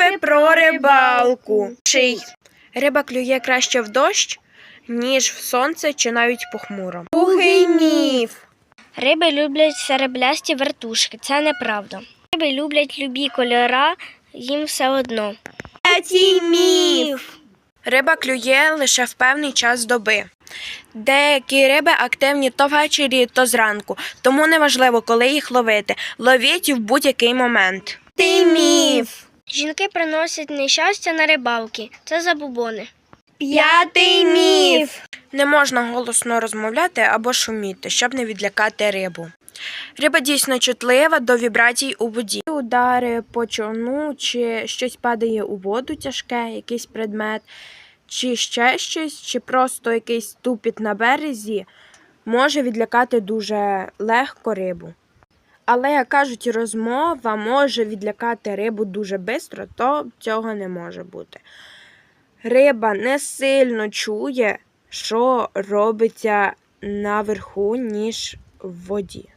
Міфи про рибалку. Ший. Риба клює краще в дощ, ніж в сонце чи навіть похмуро. Другий міф. Риби люблять сереблясті вертушки. Це неправда. Риби люблять любі кольора, їм все одно. Третій міф. Риба клює лише в певний час доби. Деякі риби активні то ввечері, то зранку, тому неважливо, коли їх ловити. Ловіть в будь-який момент. Ти міф. Жінки приносять нещастя на рибалки. Це забубони. П'ятий міф. Не можна голосно розмовляти або шуміти, щоб не відлякати рибу. Риба дійсно чутлива до вібрацій у воді. Удари по човну, чи щось падає у воду тяжке, якийсь предмет, чи ще щось, чи просто якийсь тупіт на березі може відлякати дуже легко рибу. Але, як кажуть, розмова може відлякати рибу дуже швидко, то цього не може бути. Риба не сильно чує, що робиться наверху, ніж в воді.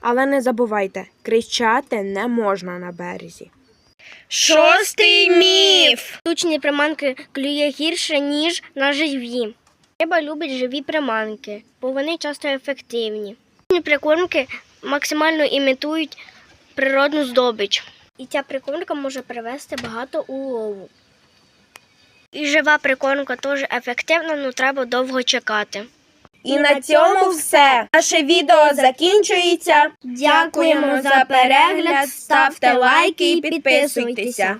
Але не забувайте, кричати не можна на березі. Шостий міф. Штучні приманки клює гірше, ніж на живі. Риба любить живі приманки, бо вони часто ефективні. Штучні прикормки максимально імітують природну здобич. І ця прикормка може привести багато улову. І жива прикормка теж ефективна, але треба довго чекати. І на цьому все. Наше відео закінчується. Дякуємо за перегляд, ставте лайки і підписуйтеся.